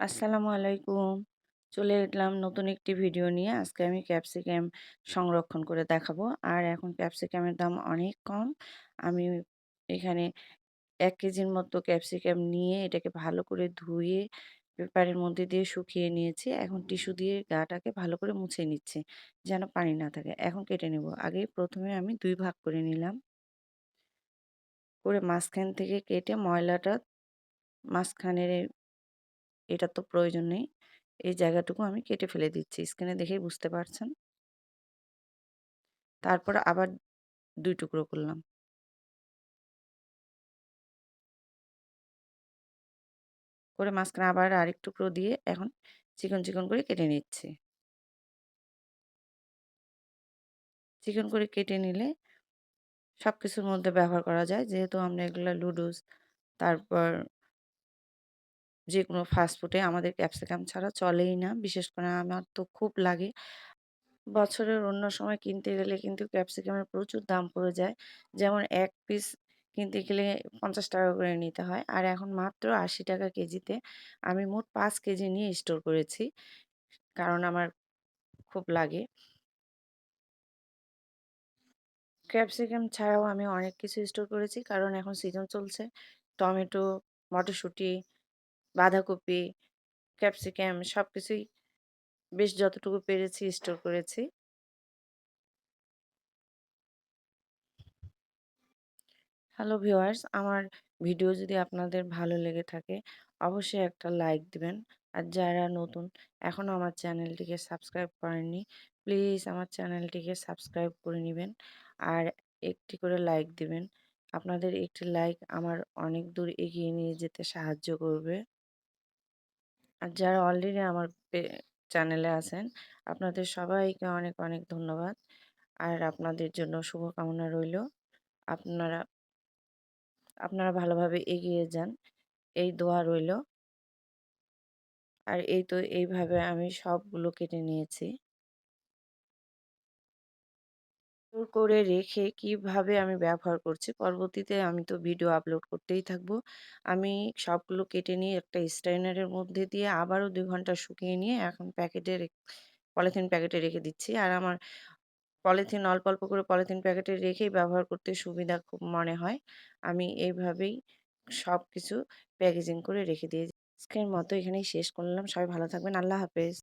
আসসালামু আলাইকুম। চলে এলাম নতুন একটি ভিডিও নিয়ে। আজকে আমি ক্যাপসিকাম সংরক্ষণ করে দেখাবো। আর এখন ক্যাপসিকামের দাম অনেক কম। আমি এখানে এক কেজির মতো ক্যাপসিকাম নিয়ে এটাকে ভালো করে ধুয়ে পেপারের মধ্যে দিয়ে শুকিয়ে নিয়েছি। এখন টিস্যু দিয়ে গাটাকে ভালো করে মুছে নিচ্ছি, যেন পানি না থাকে। এখন কেটে নেব। আগে প্রথমে আমি দুই ভাগ করে নিলাম। করে মাঝখান থেকে কেটে ময়লাটা মাঝখানের এটা তো প্রয়োজন নেই। এই জায়গাটুকু আমি কেটে ফেলে দিচ্ছি। স্ক্রিনে দেখেই বুঝতে পারছেন। তারপর আবার দুই টুকরো করলাম। করে মাঝখানে আবার আরেক টুকরো দিয়ে এখন চিকন, চিকন করে কেটে নিচ্ছি। চিকন করে কেটে নিলে সব কিছুর মধ্যে ব্যবহার করা যায়। যেহেতু আমরা এগুলো লুডুস তারপর যেকোনো ফাস্ট ফুডে আমাদের ক্যাপসিকাম ছাড়া চলেই না। বিশেষ করে আমার তো খুব লাগে। বছরের অন্য সময় কিনতে গেলে কিন্তু ক্যাপসিকামের প্রচুর দাম পড়ে যায়। যেমন এক পিস কিনতে গেলে ৳৫০ করে নিতে হয়। আর এখন মাত্র ৳৮০ কেজিতে আমি মোট পাঁচ কেজি নিয়ে স্টোর করেছি। কারণ আমার খুব লাগে। ক্যাপসিকাম ছাড়াও আমি অনেক কিছু স্টোর করেছি। কারণ এখন সিজন চলছে। টমেটো, মটরশুঁটি, বাঁধাকপি, ক্যাপসিকাম সবকিছুই বেশ যতটুকু পেরেছি স্টোর করেছি। হ্যালো ভিউয়ার্স আমার ভিডিও যদি আপনাদের ভালো লেগে থাকে অবশ্যই একটা লাইক দিবেন। আর যারা নতুন এখনও আমার চ্যানেলটিকে সাবস্ক্রাইব করেননি প্লিজ আমার চ্যানেলটিকে সাবস্ক্রাইব করে নেবেন। আর একটি করে লাইক দিবেন। আপনাদের একটি লাইক আমার অনেক দূর এগিয়ে নিয়ে যেতে সাহায্য করবে। আর যারা অলরেডি আমার চ্যানেলে আছেন, আপনাদের সবাইকে অনেক অনেক ধন্যবাদ। আর আপনাদের জন্য শুভকামনা রইল। আপনারা আপনারা ভালোভাবে এগিয়ে যান। এই দোয়া রইল। আর এই তো, এইভাবে আমি সবগুলো কেটে নিয়েছি। করে রেখে কীভাবে আমি ব্যবহার করছি, পরবর্তীতে আমি তো ভিডিও আপলোড করতেই থাকব। আমি সবগুলো কেটে নিয়ে একটা স্ট্যান্ডারের মধ্যে দিয়ে আবারও দুই ঘণ্টা শুকিয়ে নিয়ে এখন প্যাকেটে পলিথিন প্যাকেটে রেখে দিচ্ছি। আর আমার পলিথিন, অল্প অল্প করে পলিথিন প্যাকেটে রেখেই ব্যবহার করতে সুবিধা খুব মনে হয়। আমি এইভাবেই সব কিছু প্যাকেজিং করে রেখে দিয়ে আজকের মতো এখানেই শেষ করলাম। সবাই ভালো থাকবেন। আল্লাহ হাফেজ।